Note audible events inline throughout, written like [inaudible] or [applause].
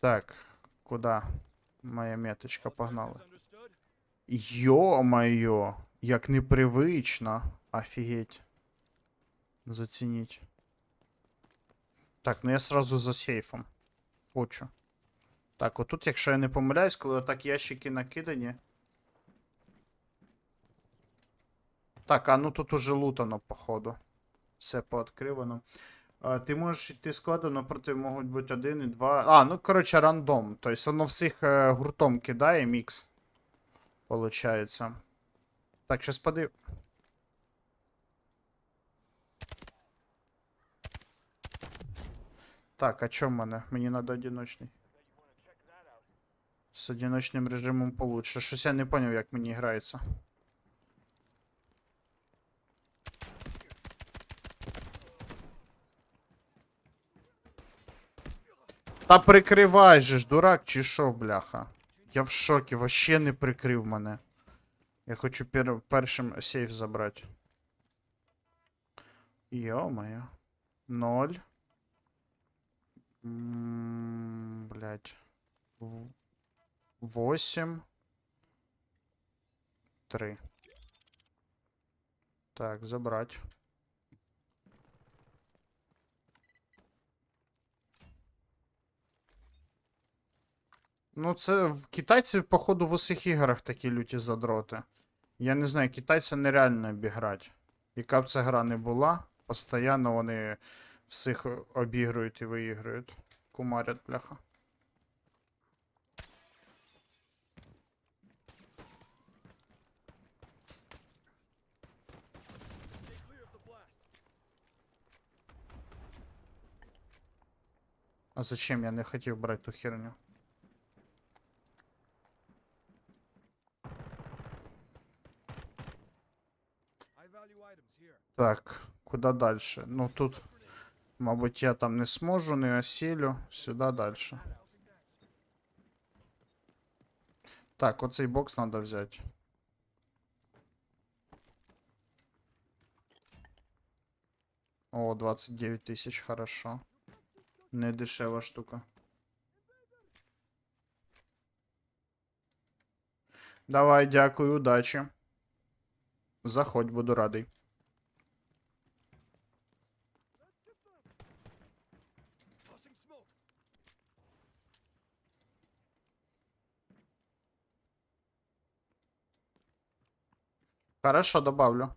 Так, куда? Моя меточка погнала. Йо-моє, як непривично. Офігеть. Зацініть. Так, ну я сразу за сейфом. Хочу. Так, отут, якщо я не помиляюсь, коли отак ящики накидані. Так, а ну тут уже лутано, походу. Все пооткривано. Ти можеш йти складено, проти можуть бути один і два. А, ну коротше, рандом. Тобто воно всіх е, гуртом кидає, мікс. Получається. Так, щас подив. Так, а чо в мене? Мені надо одиночний. З одиночним режимом получше. Щось я не поняв, як мені грається. Та прикривай же ж, дурак, чи що, бляха. Я в шокі, вообще не прикрив мене. Я хочу пер першим сейф забрати. Йо-моє. Ноль. Блять. Восемь. Три. Так, забрать. Ну, це в китайці, походу, в усіх іграх такі люті задроти. Я не знаю, китайця нереально обіграти. Яка б ця гра не була, постійно вони всіх обігрують і виіграють. Кумарять, бляха. А зачем я не хотів брати ту херню? Так, куда дальше? Ну тут, мабуть, я там не зможу, не осілю. Сюди дальше. Так, оцей бокс треба взяти. О, 29 тисяч, хорошо. Не дешева штука. Давай, дякую, удачі. Заходь, буду радий. Хорошо, добавлю.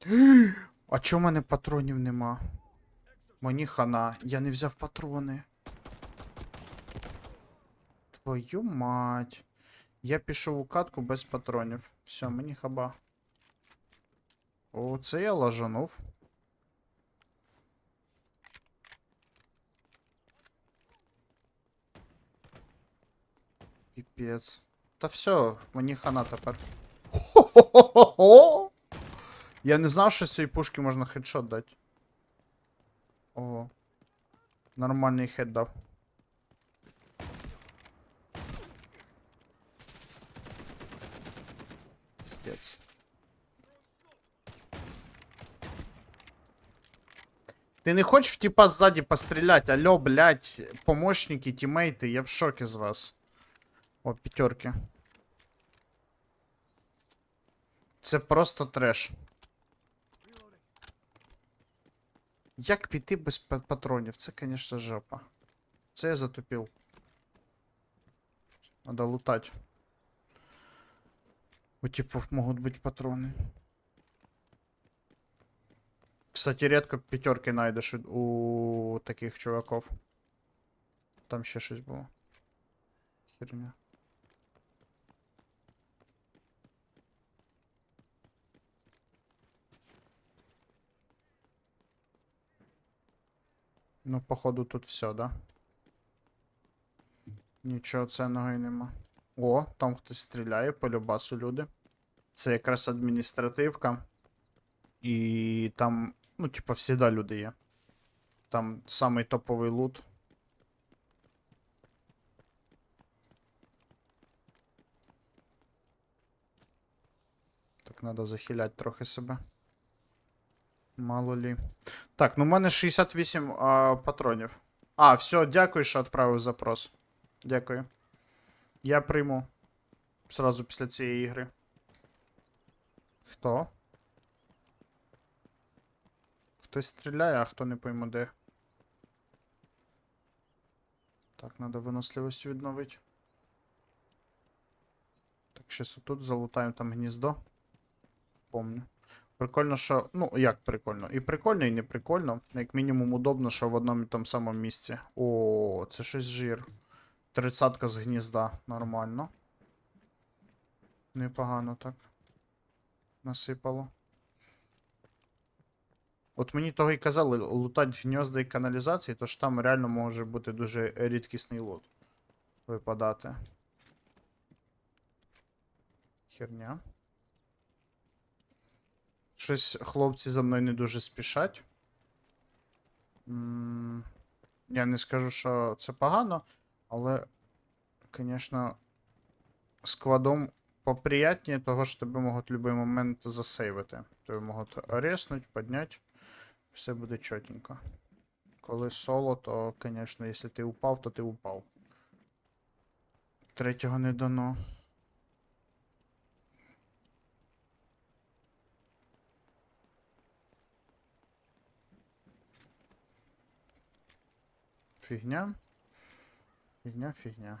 [gasps] А чому в мене патронів нема? Мені хана, я не взяв патрони. Твою мать. Я пішов у катку без патронів. Все, мені хаба. О, це я лажанув. Піпець. Та все, мені хана тепер. Хо-хо-хо-хо! Я не знав, що з цієї пушки можна хедшот дати. О. Нормальний хед дав. Пиздец. Ти не хочеш в типа ззаді пострілять? Алло, блядь, помощники, тімейти, я в шокі з вас. О, п'ятерки. Це просто треш. Як піти без па- патронів? Це, конечно, жопа. Це я затупив. Надо лутать. У типов могут быть патроны. Кстати, редко пятерки найдешь у- таких чуваков. Там ще щось було. Херня. Ну, походу, тут все, да? Нічого ценного і нема. О, там хтось стріляє по любасу люди. Це якраз адміністративка. І там, ну, типа, всегда люди є. Там самий топовий лут. Так, треба захиляти трохи себе. Мало лі. Так, ну в мене 68 а, патронів. А, все, дякую, що відправив запрос. Дякую. Я прийму. Сразу після цієї ігри. Хто? Хтось стріляє, а хто не пойму де. Так, треба виносливість відновити. Так, щас отут залутаємо там гніздо. Помню. Прикольно, що. Ну, як прикольно. І прикольно, і не прикольно. Як мінімум удобно, що в одному і тому самому місці. О, це щось жир. Тридцатка з гнізда. Нормально. Непогано так. Насипало. От мені того і казали, лутать гнізда і каналізації, то ж там реально може бути дуже рідкісний лут. Випадати. Херня. Щось хлопці за мною не дуже спішать. М, Я не скажу, що це погано, але, звісно, складом поприятніше того, що тебе можуть в будь-який момент засейвити. Тебе можуть резнуть, підняти. Все буде чотенько. Коли соло, то, звісно, якщо ти упав, то ти упав. Третього не дано. Фігня. Фігня, фігня.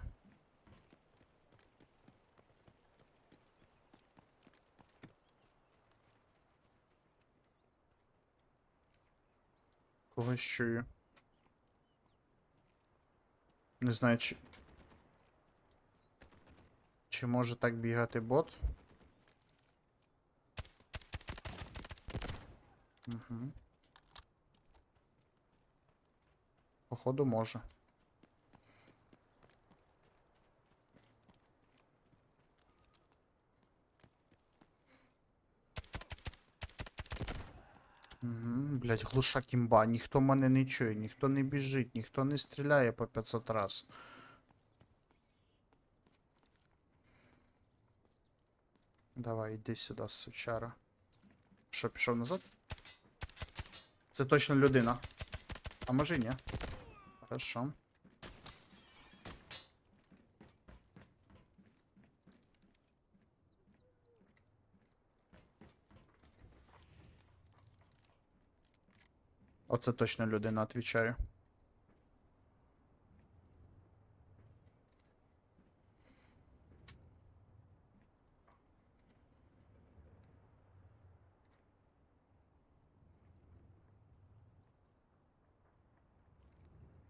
Когось чую. Не знаю, чи. Чи може так бігати бот? Угу. Походу може. Угу, блять, глуша кімба. Ніхто мене не чує, ніхто не біжить, ніхто не стріляє по 500 раз. Давай, іди сюди, сучара. Що, пішов назад? Це точно людина. А може і ні. Хорошо. Оце точно людина, отвечаю.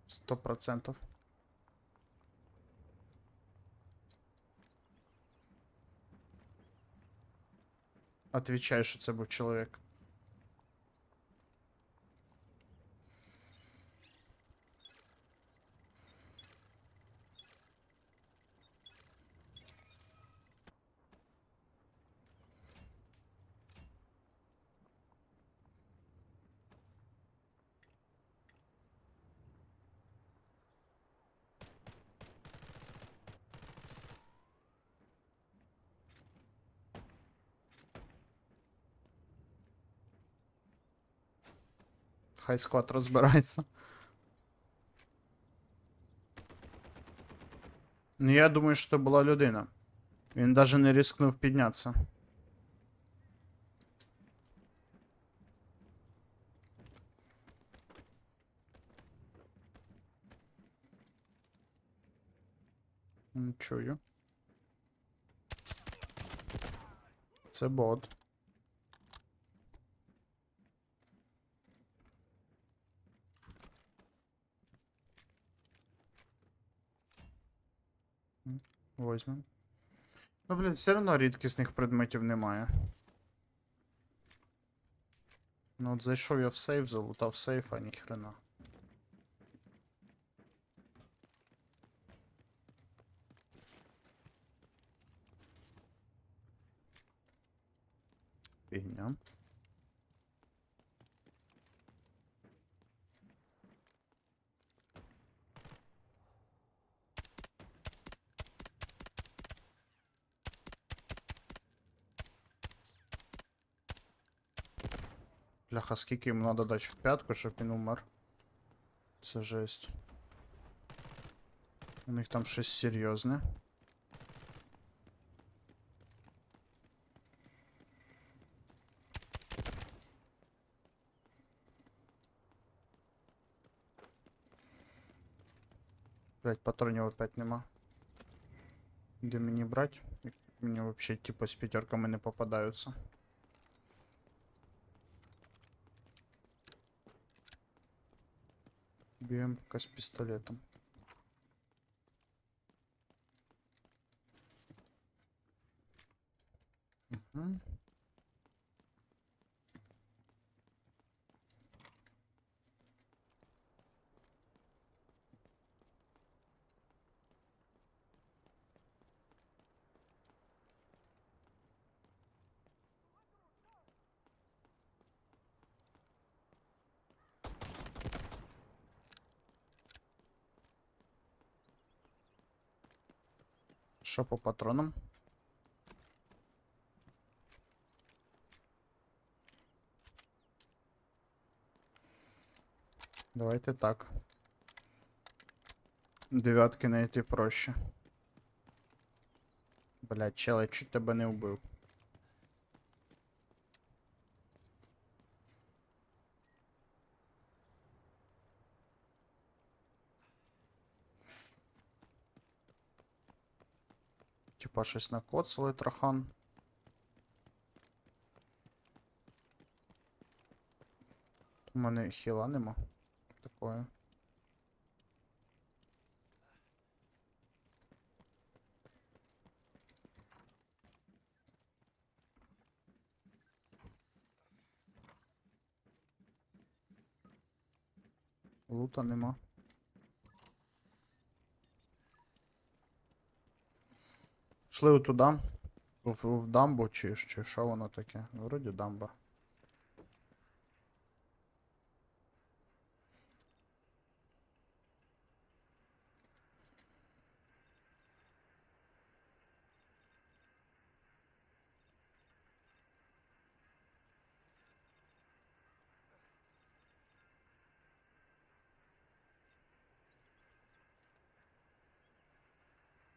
Сто процентов. Отвечаю, що це був чоловік. Хай склад розбирається. Ну, я думаю, що це була людина. Він навіть не ризикнув піднятися. М, Чую. Це бот. Возьмем. Ну, блін, все одно рідкісних предметів немає. Ну от зайшов я в сейф, залутав сейф, а ніхрена. Фігня. Бляха, скільки йому треба дати в п'ятку, щоб він умер. Це жесть. У них там щось серйозне. Блять, патронів опять нема. Де мені брать? Як Мені вообще типа з пятерками не попадаються. БМК с пистолетом. Угу. Що по патронам? Давайте так. Дев'ятки знайти проще. Блядь, чел, я чуть тебе не вбив. Типа щось накоцали трохан. У мене хіла нема. Такое. Лута нема. Шли туди. В, в дамбу чи, чи що воно таке? Вроді дамба.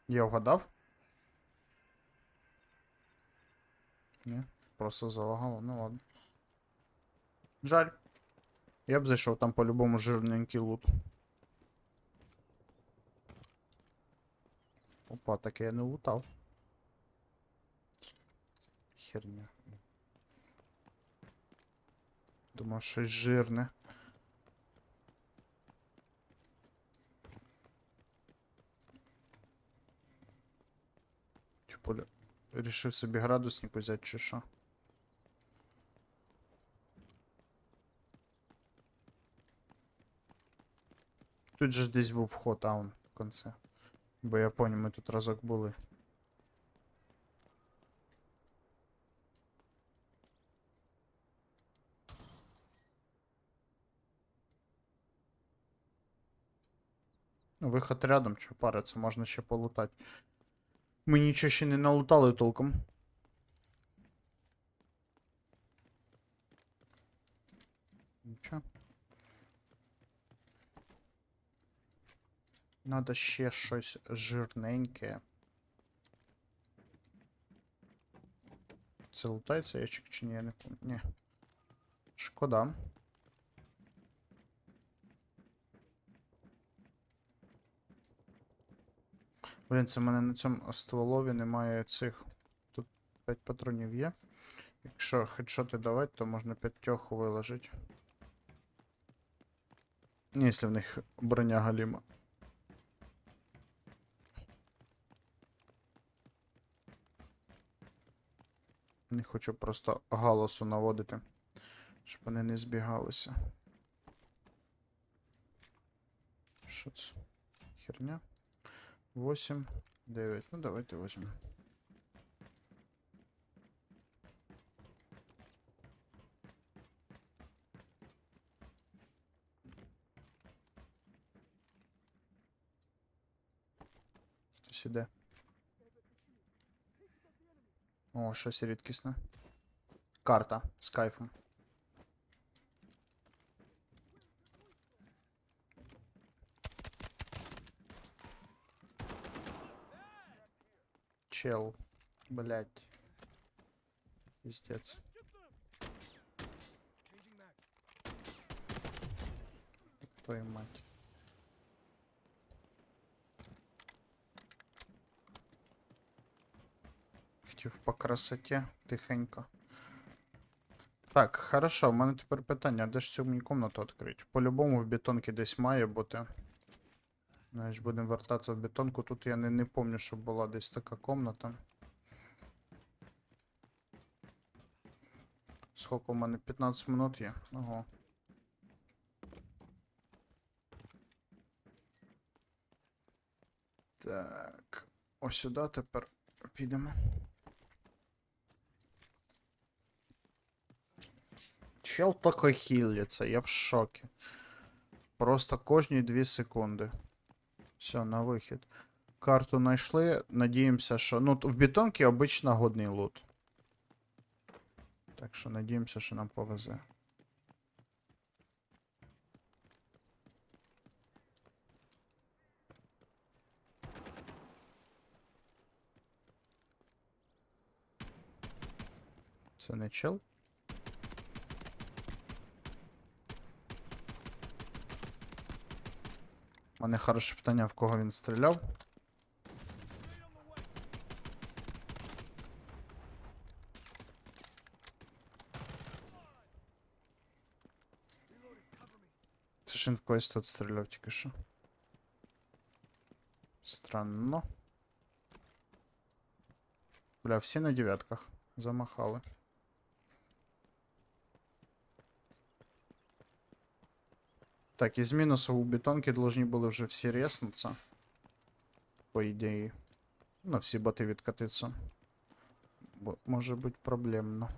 Я вгадав? Ні, просто залагало, ну ладно. Жаль. Я б зайшов там по-любому жирненький лут. Опа, таке я не лутав. Херня. Думав, щось жирне. Типу, ля- Рішив собі градусник взяти чи що? Тут же десь був вход, а он в конце. Бо я понял, ми тут разок були. Виход рядом, що париться, можна ще полутати. Ми нічого ще не налутали толком. Нічого. Надо ще щось жирненьке. Це лутається ящик чи ні? Я не пам'ятаю. Ні. Шкода. Блін, це в мене на цьому стволові немає цих. Тут 5 патронів є. Якщо хедшоти давати, то можна п'ятьох виложити. Якщо в них броня галіма. Не хочу просто галасу наводити, щоб вони не збігалися. Що це? Херня? 8, 9. Ну, давайте возьмем. Хтось іде. О, щось рідкісне. Карта з кайфом. Чел. Блять. Пиздец. Твою мать. По красоті, тихенько. Так, хорошо, у мене тепер питання, де ж цю мені комнату відкрити? По-любому в бетонці десь має бути. Знаєш, будемо вертатися в бетонку. Тут я не, не пам'ятаю, щоб була десь така комната. Сколько у мене 15 минут є? Ого. Так. Ось сюди тепер підемо. Чел такой хилится, я в шоке. Просто кожні 2 секунди. Все, на вихід. Карту знайшли. Надіємося, що. Ну, в бетонці обично годний лут. Так що надіємося, що нам повезе. Це не чел? У мене хороше питання, в кого він стріляв. Це ж він в когось тут стріляв тільки що. Странно. Бля, всі на дев'ятках. Замахали. Так, из минусов у бетонки должны были вже всі резнуться. По ідеї. Ну, всі боти відкатиться. Бо може бути проблемно.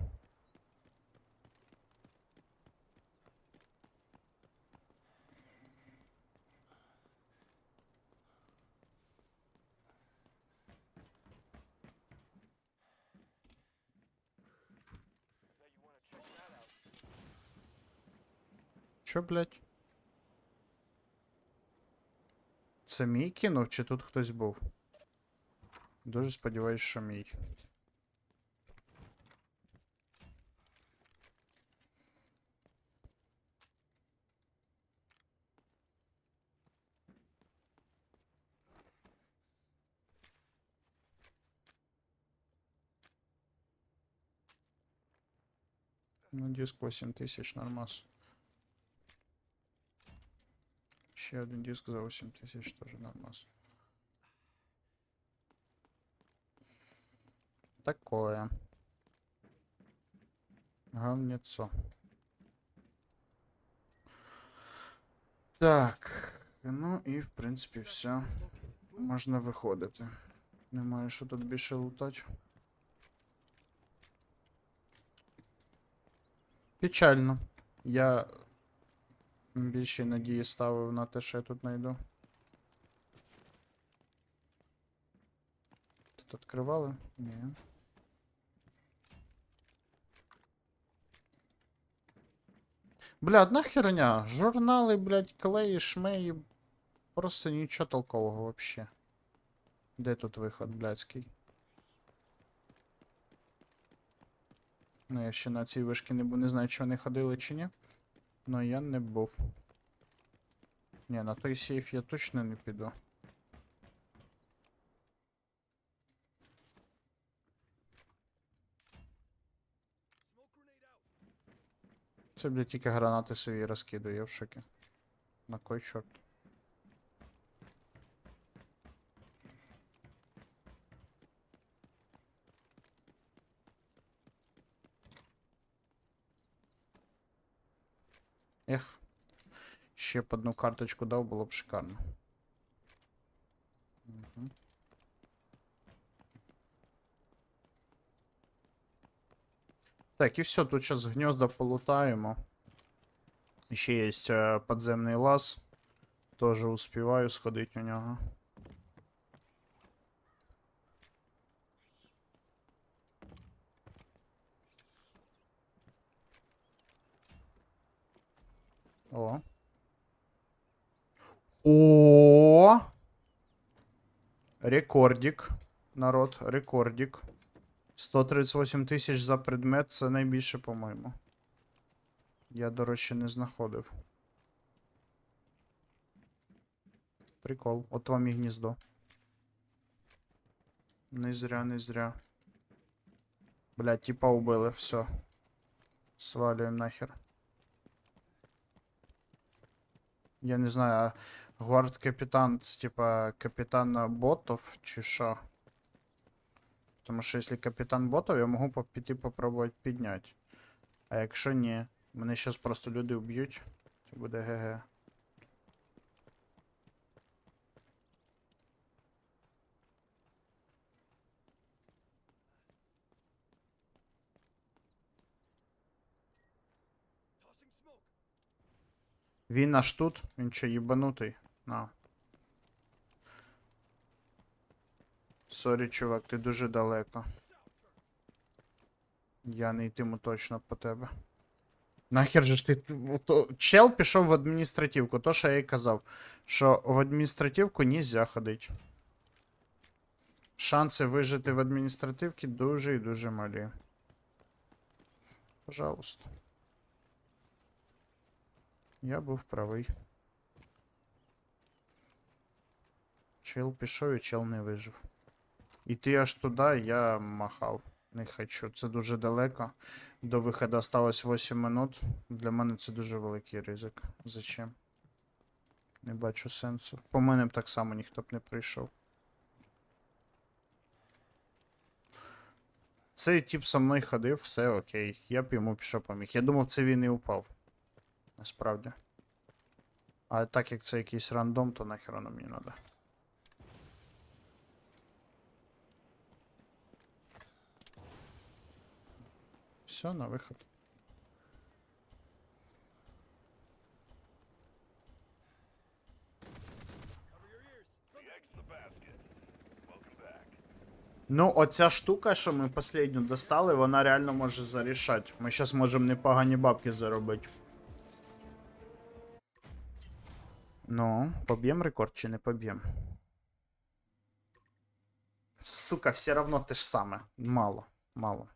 Чо, блядь? Це мій кинув, чи тут хтось був? Дуже сподіваюсь, що мій. Ну, диск 8000 нормас. Ще один диск за 8000 тоже нормас. Такое. Говнецо. Так. Ну і в принципі все. Можна виходити. Немає що тут більше лутати. Печально. Я більше надії ставив на те, що я тут знайду. Тут відкривали? Ні. Бля, одна херня. Журнали, блядь, клеї, шмеї. Просто нічого толкового вообще. Де тут виход, блядський? Ну, я ще на цій вишки не, не знаю, чи вони ходили чи ні. Ну я не був. Ні, на той сейф я точно не піду. Це, блядь, тільки гранати свої розкидаю, я в шокі. На кой чорт? Ще б одну карточку дав, було б шикарно. Мгм. Так, і все, тут зараз гнізда полутаємо. Ще є е, подземний лаз. Тоже успіваю сходити у нього. О. О! Рекордик. народ, рекордік. 138 тисяч за предмет це найбільше, по-моєму. Я, до речі, не знаходив. Прикол. От вам і гніздо. Не зря, не зря. Блядь, типа убили, все. Свалюємо нахер. Я не знаю, а гвард капітан це типа капітан ботов чи що? Тому що якщо капітан ботов, я можу піти попробувати підняти. А якщо ні, мене зараз просто люди вб'ють, це буде ГГ. Він аж тут? Він що, їбанутий? На. Сорі, чувак, ти дуже далеко. Я не йтиму точно по тебе. Нахер же ж ти. Чел пішов в адміністративку, то що я й казав. Що в адміністративку нельзя ходить. Шанси вижити в адміністративці дуже і дуже малі. Пожалуйста. Я був правий. Чел пішов і чел не вижив. Іти аж туди я махав. Не хочу. Це дуже далеко. До виходу осталось 8 минут. Для мене це дуже великий ризик. Зачем? Не бачу сенсу. По мене б так само ніхто б не прийшов. Цей тип со мною ходив, все окей. Я б йому пішов поміг. Я думав, це він і упав. Насправді. А так як це якийсь рандом, то нахер воно мені надо. Все, на виход. Ну, оця штука, що ми последню достали, вона реально може зарішати. Ми зараз можемо непогані бабки заробити. Ну, поб'єм рекорд чи не поб'єм? Сука, все равно те ж саме. Мало, мало.